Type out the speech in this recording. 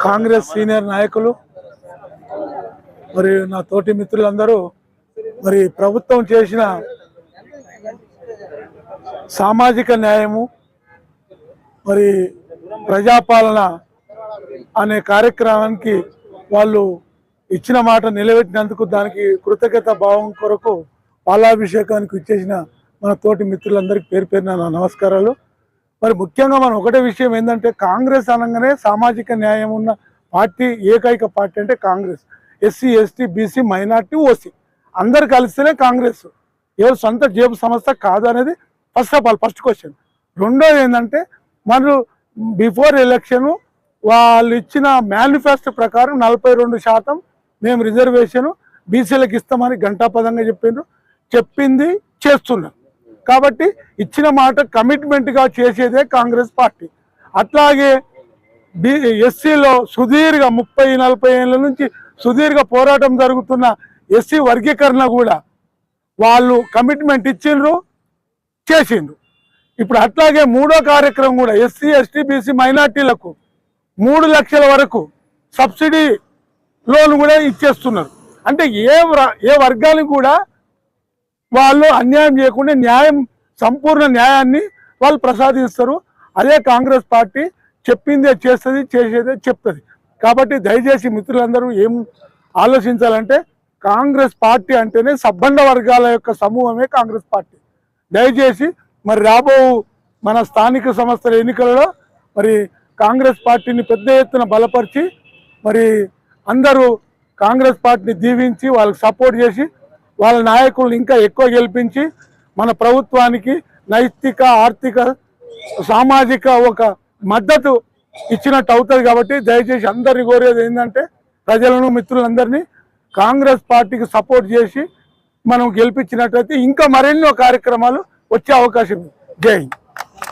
Congress senior నాయకులు మరి నా తోటి మిత్రులందరూ మరి ప్రభుత్వం చేసిన సామాజిక న్యాయము మరి ప్రజాపాలన అనే కార్యక్రమానికి వాళ్ళు ఇచ్చిన మాట నిలబెట్టినందుకు దానికి కృతజ్ఞత భావం కొరకు పాలాభిషేకానికి ఇచ్చేసిన మన తోటి మిత్రులందరికీ పేరు పేరున నా నమస్కారాలు. మరి ముఖ్యంగా మనం ఒకటే విషయం ఏంటంటే కాంగ్రెస్ అనగానే సామాజిక న్యాయం ఉన్న పార్టీ ఏకైక పార్టీ అంటే Congress. SC ST BC minority OC. అందరు కలిస్తేనే కాంగ్రెస్. ఎవరు సొంత జేబు సంస్థ కాదు అనేది first of all first question రెండోది ఏంటంటే మనం బిఫోర్ ఎలక్షన్ వాళ్ళు ఇచ్చిన మేనిఫెస్టో ప్రకారం నలభై రెండు శాతం మేము రిజర్వేషన్ బీసీలకు ఇస్తామని గంటాపదంగా చెప్పిండ్రు. చెప్పింది చేస్తున్నారు. కాబట్టి ఇచ్చిన మాట కమిట్మెంట్గా చేసేదే కాంగ్రెస్ పార్టీ. అట్లాగే బి ఎస్సీలో సుదీర్ఘ ముప్పై నలభై ఏళ్ళ నుంచి సుదీర్ఘ పోరాటం జరుగుతున్న ఎస్సీ వర్గీకరణ కూడా వాళ్ళు కమిట్మెంట్ ఇచ్చిండ్రు చేసిండ్రు. ఇప్పుడు అట్లాగే మూడో కార్యక్రమం కూడా ఎస్సీ ఎస్టీ బీసీ మైనార్టీలకు మూడు లక్షల వరకు సబ్సిడీ లోన్ కూడా ఇచ్చేస్తున్నారు. అంటే ఏ ఏ వర్గానికి కూడా వాళ్ళు అన్యాయం చేయకుండా న్యాయం సంపూర్ణ న్యాయాన్ని వాళ్ళు ప్రసాదిస్తారు. అదే కాంగ్రెస్ పార్టీ చెప్పిందే చేస్తుంది చేసేదే చెప్తుంది. కాబట్టి దయచేసి మిత్రులందరూ ఏం ఆలోచించాలంటే కాంగ్రెస్ పార్టీ అంటేనే సబ్బండ వర్గాల యొక్క సమూహమే కాంగ్రెస్ పార్టీ. దయచేసి మరి రాబో మన స్థానిక సంస్థల ఎన్నికలలో మరి కాంగ్రెస్ పార్టీని పెద్ద ఎత్తున బలపరిచి మరి అందరూ కాంగ్రెస్ పార్టీని దీవించి వాళ్ళకి సపోర్ట్ చేసి వాళ్ళ నాయకులను ఇంకా ఎక్కువ గెలిపించి మన ప్రభుత్వానికి నైతిక ఆర్థిక సామాజిక ఒక మద్దతు ఇచ్చినట్టు అవుతుంది కాబట్టి దయచేసి అందరిని కోరేది ఏంటంటే ప్రజలను మిత్రులందరినీ కాంగ్రెస్ పార్టీకి సపోర్ట్ చేసి మనం గెలిపించినట్లయితే ఇంకా మరెన్నో కార్యక్రమాలు వచ్చే అవకాశం ఉంది. జై హింద్.